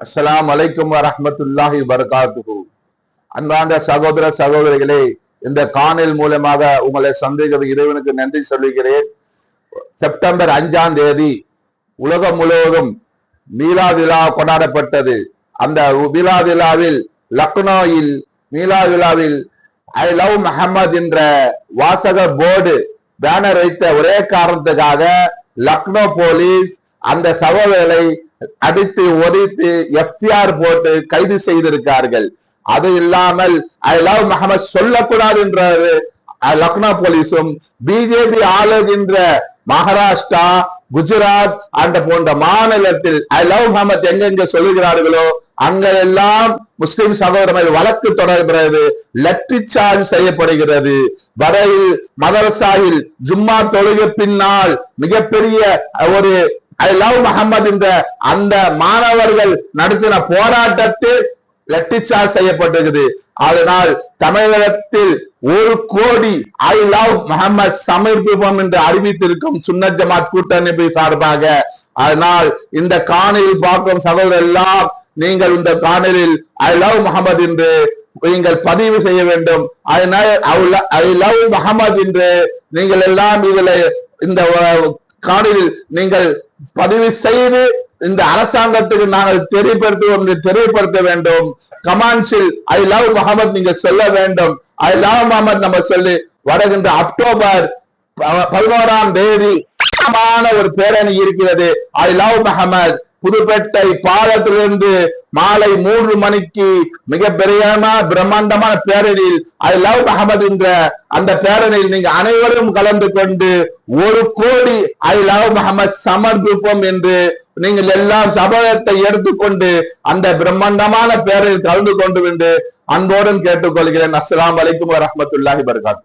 அஸ்லாம் வலைக்கம் வரமத்துல்லாஹி வரகாத்துஹு அன்பார்ந்த சகோதர சகோதரிகளே இந்த காணல் மூலமாக உங்களை சந்திக்கிறது இறைவனுக்கு நன்றி சொல்லுகிறேன். செப்டம்பர் அஞ்சாம் தேதி உலகம் முழுவதும் மீலா விழா கொண்டாடப்பட்டது. அந்த மீலா விழாவில் லக்னோயில் மீலா விழாவில் ஐ லவ் மஹமத் என்ற வாசக போர்டு பேனர் வைத்த ஒரே காரணத்துக்காக லக்னோ போலீஸ் அந்த சகோதரர்களை அடித்து ஒடித்து எஃப்ஆர் போட்டு கைது செய்திருக்கார்கள். அது இல்லாமல் ஐ லவ் முகமது சொல்லக்கூடாது என்ற லக்னோ போலீஸும் பிஜேபி ஆளுகின்ற மகாராஷ்டிரா குஜராத் அந்த போன்ற மாநிலத்தில் ஐ லவ் முகமது எங்கெங்க சொல்லுகிறார்களோ அங்கெல்லாம் முஸ்லிம் சகோதரர்கள் வழக்கு தொடர்கிறது லெட்டி சார்ஜ் செய்யப்படுகிறது. வரையில் மதரசாயில் ஜும்மா தொழுகை பின்னால் மிகப்பெரிய ஒரு ஐ லவ் முகமது என்ற அந்த மாணவர்கள் நடத்தின போராட்டத்தில் லட்டிச்சார்ஜ் செய்யப்பட்டிருக்குது. அதனால் தமிழகத்தில் ஒரு கோடி ஐ லவ் முகமது சமர்ப்பிப்போம் என்று அறிவித்திருக்கும் சுன்னத் ஜமாத் கூட்டமைப்பு சார்பாக. அதனால் இந்த காணொலியில் பார்க்கும் சகோதரர் எல்லாம் நீங்கள் இந்த காணொலியில் ஐ லவ் முகமது என்று நீங்கள் பதிவு செய்ய வேண்டும். அதனால் ஐ லவ் முகமது என்று நீங்கள் எல்லாம் இதில் இந்த காணொலியில் நீங்கள் பதிவு செய்து இந்த அரசாங்கத்துக்கு நாங்கள் தெரியப்படுத்துவோம் என்று தெரியப்படுத்த வேண்டும். கமான்சில் ஐ லவ் முகமது நீங்க சொல்ல வேண்டும். ஐ லவ் முகமது நம்ம சொல்லி வருகின்ற அக்டோபர் பதினோராம் தேதி ஒரு பேரணி இருக்கிறது. ஐ லவ் முகமது புதுப்பேட்டை பாலத்திலிருந்து மாலை மூன்று மணிக்கு மிக பெரியமான பிரம்மாண்டமான பேரணியில் ஐ லவ் அகமது என்ற அந்த பேரணியில் நீங்க அனைவரும் கலந்து கொண்டு ஒரு கோடி ஐ லவ் முகமது சமர்ப்பிப்போம் என்று நீங்கள் எல்லாம் சபதத்தை எடுத்துக்கொண்டு அந்த பிரம்மாண்டமான பேரணியில் கலந்து கொண்டு என்று அன்போடும் கேட்டுக்கொள்கிறேன். அஸ்லாம் வலைக்கும் வரமத்துல்லாஹி வர்காத்